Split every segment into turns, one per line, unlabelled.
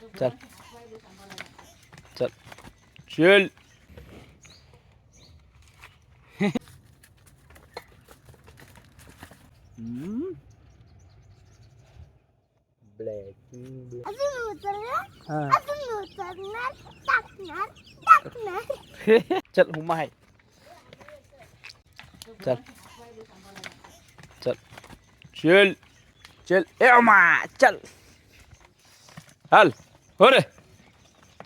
चल. चल. चल. चल हुमा आहे. चल. चल. चल. चल. ए चल. हल हो रे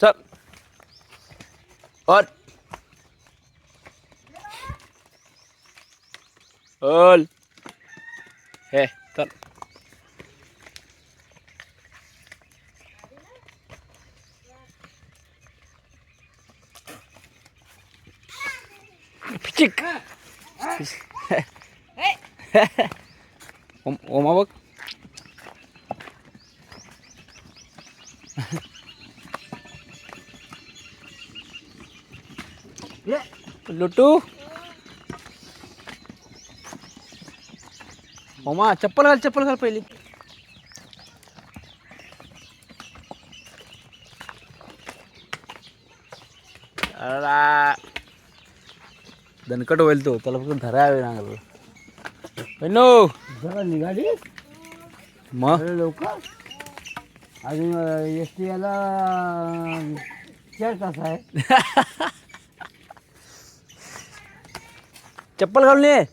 चल और हल हे चल चिक ओम ओमा लुटू. ओमा चप्पल घाल चप्पल घाल पहिली. अरा. दणकट होईल तो त्याला फक्त धरावे लागलं. नो
जरा निघाली.
मग?
लवकर. अजून एस टी याला चार तास आहे.
चप्पल घालून ये.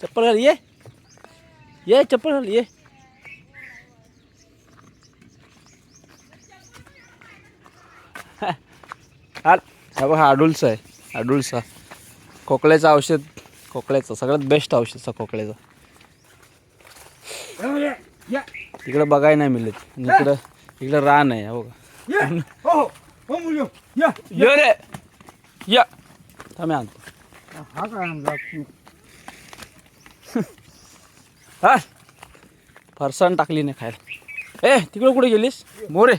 चप्पल घाल ये. ये चप्पल घाल ये. हा बघ हा अडुल्स आहे. अडुल्स हा खोकल्याचं औषध खोकल्याचं. सगळ्यात बेस्ट औषध आहे खोकल्याचं तिकडं बघायला नाही मिळत. इकडं इकडं रान आहे हा
हो हो. मुलं या
ये. रे या. थांब आणतो.
हा काय आमचा
हा. फरसाण टाकली नाही खायला. ए तिकडं कुठे गेलीस? मोरे.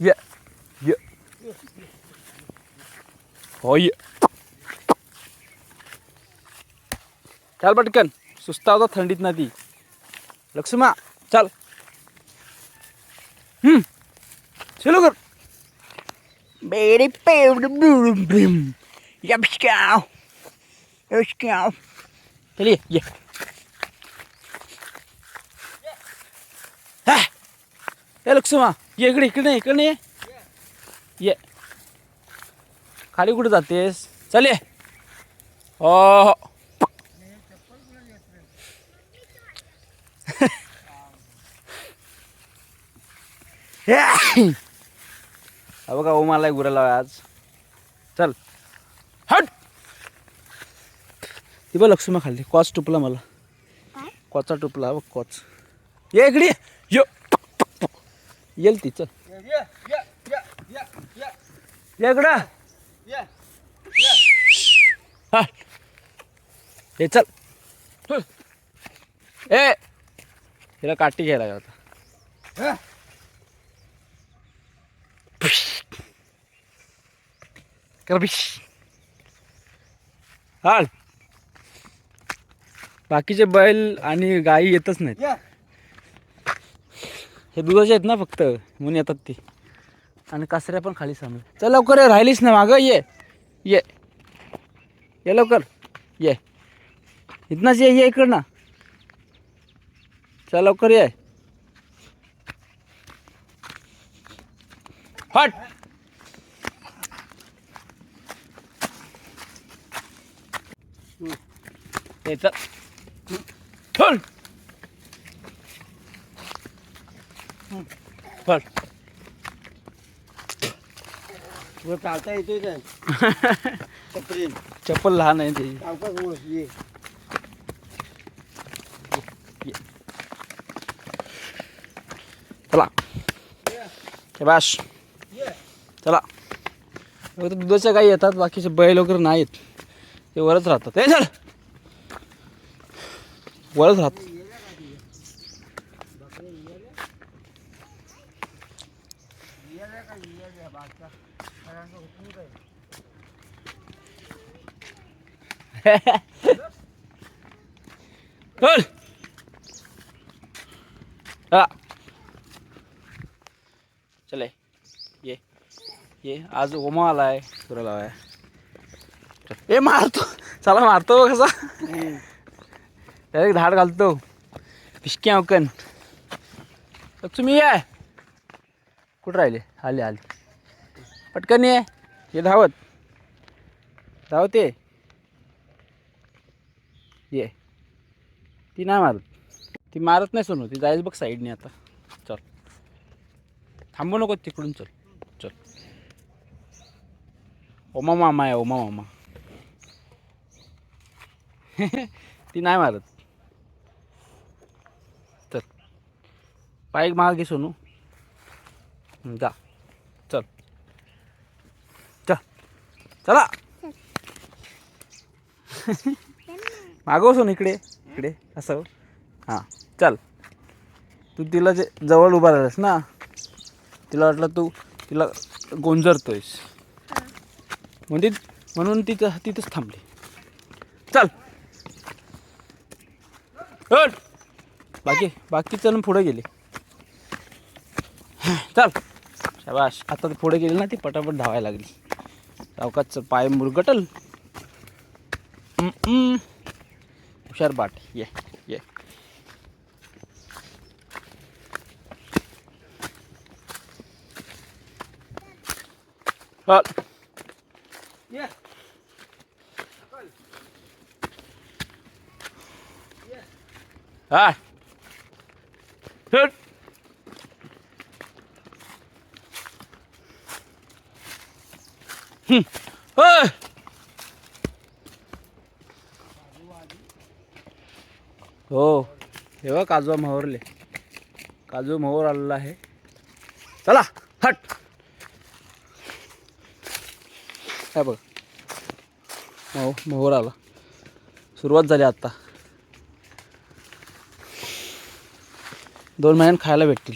ये ये. हो ये. चाल पटकन. सुस्ता होता थंडीत ना ती. लक्ष्मा चाल. हम्म. चलो कर बेरी पेवड बुम बुम यपस्काव यपस्काव चलिए ये। हा। ए लक्ष्मा ये इकडे इकडे नाही, इकडे नाही. ये. खाली कुठे जातेस? चल। हो हो। हा बघा ओ मला गुराला आज. चल. हट! ती बघ लक्ष्मा खाल्ली कॉच टुपला मला.
काय?
कॉचा टुपला बघ कॉच ये इकडे ये. यो. येईल ती चल. ये इकडं. हा. हे चल. चल. ए. तिला काठी घ्यायला लागला आता. कर बिश हाल. बाकीचे बैल आणि गायी येतच नाहीत. हे दुधाचे आहेत ना फक्त म्हणून येतात ते. आणि कासऱ्या पण खाली सामने चल लवकर ये राहिलीस ना मागं. ये. ये. ये लवकर. ये. इथनंच ये ये इकडं ना चल लवकर ये. हट. ये चल. चल. चल
तुला चालता येतोय काय? छत्री
चप्पल लहान आहे ते.
सावकाश ये.
चला. शाबाश चला. फक्त दुधाच्या गाई येतात बाकीचे बैल वगैरे नाही येत ते वरच राहतात. हे चल. वरच राहतात चल. चला चले ये. ये. आज ओमा आलाय. सुरा लावाय. ए मारतो. चला मारतो बघ कसा. डायरेक्ट धाड घालतो. पिशक्या अवकन तुम्ही ये. कुठं राहिले? आले आले. पटकन ये. ये धावत. धावत ये. ये. ती नाही मारत. ती मारत नाही सोनू. ती जायच बघ साईडने आता. चल. थांबू नको तिकडून. चल. चल. ओमा मामा आहे ओमा मामा. ती नाही मारत. पाय माग घे सोनू. जा. चल. चल चला. मागव सोनू इकडे. इकडे. असं. हां. चल. तू तिला जे जवळ उभा राहिलास ना तिला वाटलं तू तिला गोंजरतोयस. म्हणजे म्हणून तिथं तिथंच थांबली. चल. बाकी बाकी चल पुढे गेले. चल. शाबाश आता ते पुढे गेली ना ती पटापट धावायला लागली. चौकातचं पाय मुरगटल. हुशार बाट. ये ये. चल. ये. हा. हट. हम्म. ओय. हो. हे. बघ काजू मोहरले. काजू मोहर आलेला आहे. चला हट. काय बघ. मो मोहर आला. सुरुवात झाली आता. दोन महिन्यात खायला भेटतील.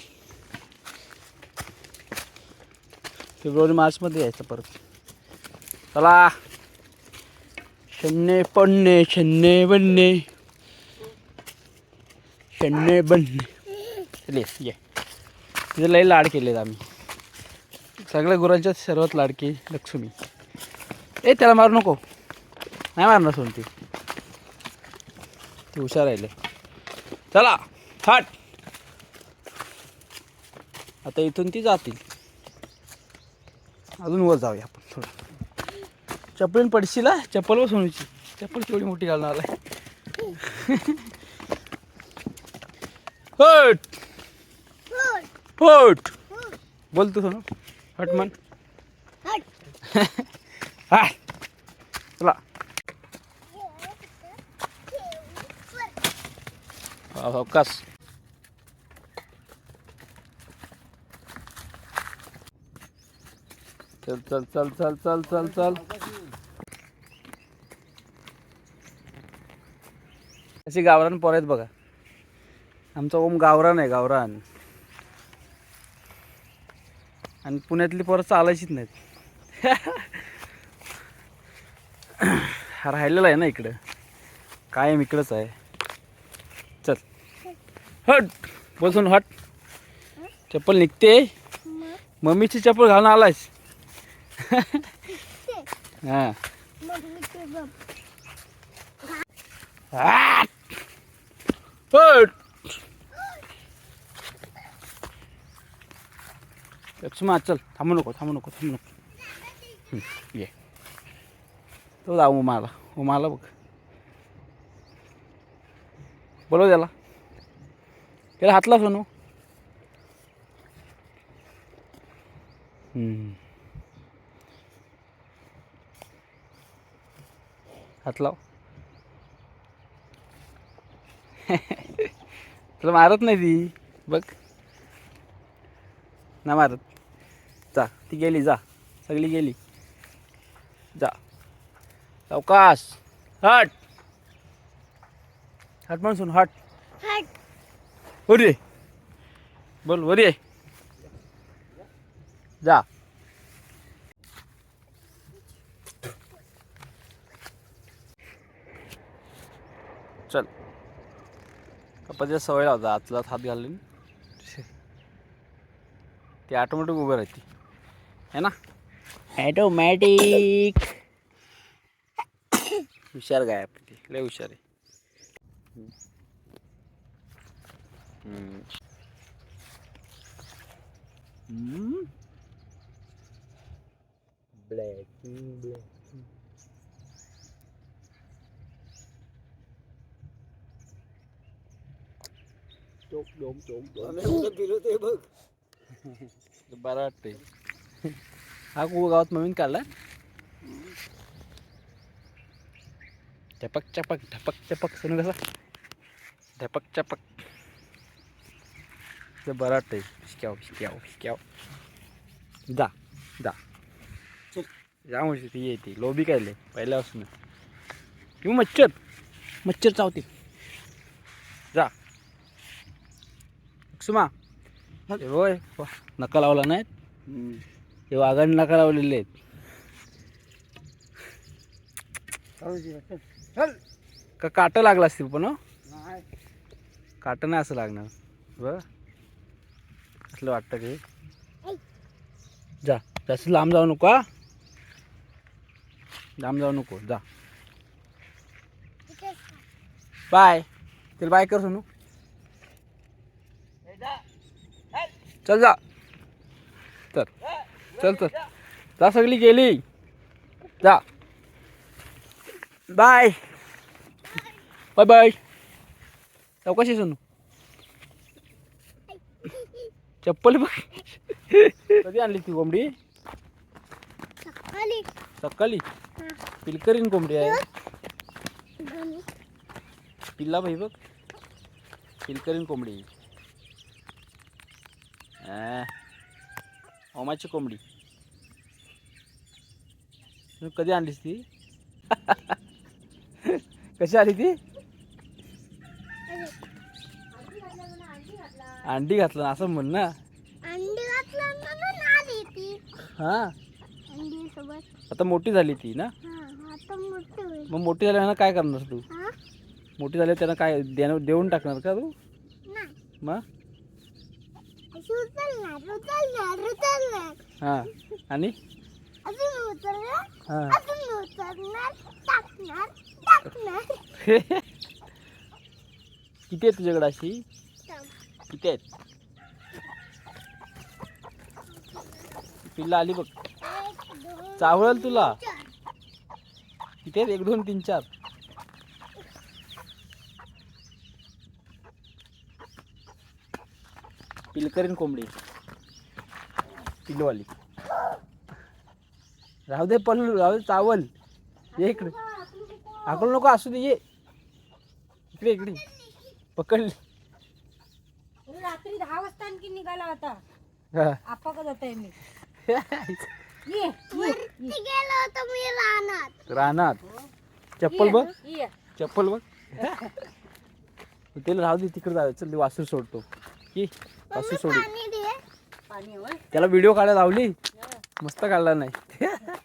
फेब्रुवारी मार्चमध्ये यायचं परत. चला. शन्ने पन्ने शन्ने बन्ने. शन्ने बन्ने. चले ये तिथे लई लाड केलेत आम्ही. सगळ्या गुरांच्या सर्वात लाडकी लक्ष्मी. ए त्याला मारू नको. नाही मारणार सोन ती. ती हुशार राहिले चला थाट आता इथून ती जातील. अजून वर जाऊया आपण थोडं. चप्पल पडशील चप्पल बसून चप्पल केवढी मोठी घालणार आलाय हट. हट. बोल तू सोनू. हट मन हा. चला. हो, हो, हा, चल चल चल चल चल चल चल. अशी गावरान पोरं आहेत बघा. आमचा ओम गावरान आहे गावरान. आणि पुण्यातली पोरं चालायचीच नाहीत. हा राहिलेला आहे ना इकडं. कायम इकडंच आहे. चल. हट. बसून हट. चप्पल निघते. मम्मीची चप्पल घालून आलायस. हां. पट हट लक्ष्मा चल थांबू नको थांबू नको थांबू नको ये तो जा उमाला उमाला बघ बोलव त्याला त्याला हातला सोनू हम्म. हात लाव तुला मारत नाही ती. बघ. ना मारत. जा. ती गेली जा. सगळी गेली. जा. सावकाश हट. हट म्हणून हट. वर बोल वर जा. चल. कपाच्या सवय होता आतला हात घालून. ते ऑटोमॅटिक उभं राहते. है ना? ॲटोमॅटिक हुशार गाय आपली लय हुशार आहे. हम्म. हम्म. चोप डोम डोम.
फिरवते बघ.
बरं वाटतंय. हा गावात नवीन काढला झपक चपक ढपक चपक सुनू कसा? धपक चपक. ते बरं वाटतंय. शिक्याव शिक्याव शिक्याव जा जा.
चल.
जा म्हणजे ती येते. लोबी काढले पहिल्यापासून किंवा मच्छर. मच्छर चावते जा सुमा हे. होय नका लावला नाहीत. हे वाघाने नका लावलेले आहेत.
चल
का काटं लागला असतील पण?
नाही.
काटं नाही असं लागणार. बरं. असलं वाटतं की जा जास्त लांब जाऊ नको हा? लांब जाऊ नको जा. बाय. चल बाय कर सोनू. चल जा. चल चल चल जा सगळी गेली. जा. बाय. Bye bye. चौकशी सोनू. चप्पल बघ. कधी आणली ती कोंबडी?
सकाळी.
पिलकरीन कोंबडी आहे. पिल्ला भाई बघ. पिलकरीन कोंबडी. ओमाची कोंबडी. तू कधी आणलीस ती? कशी आली ती? अंडी घातलं ना असं म्हण ना. हा? आता मोठी झाली ती ना? मग मोठी झाल्यानं काय करणार तू? मोठी झाल्यावर त्यांना काय देणं देऊन टाकणार का तू? मग? हां. आणि? किती आहेत तुझ्याकडे अशी? किती आहेत? पिल्ला आली बघ.
एक
चावळल तुला. किती आहेत? एक दोन तीन चार. पिलकरीन कोंबडी. पिल्लवाली राहू दे पण राहू दे चावल. ये इकडे. आकलू नको असू दे ये. इकडे इकडे. पकडली
रात्री दहा वाजता आणखी निघाला होता.
हा.
मी. ये ये,
वरती गेलो होतो मी रानात.
रानात. चप्पल बघ.
ये
चप्पल बघ. त्याला राहू दे तिकडे जाऊ चल वासरू सोडतो. की वासरू सोडू
पाणी
त्याला व्हिडिओ काढायला लावली. मस्त काढला नाही.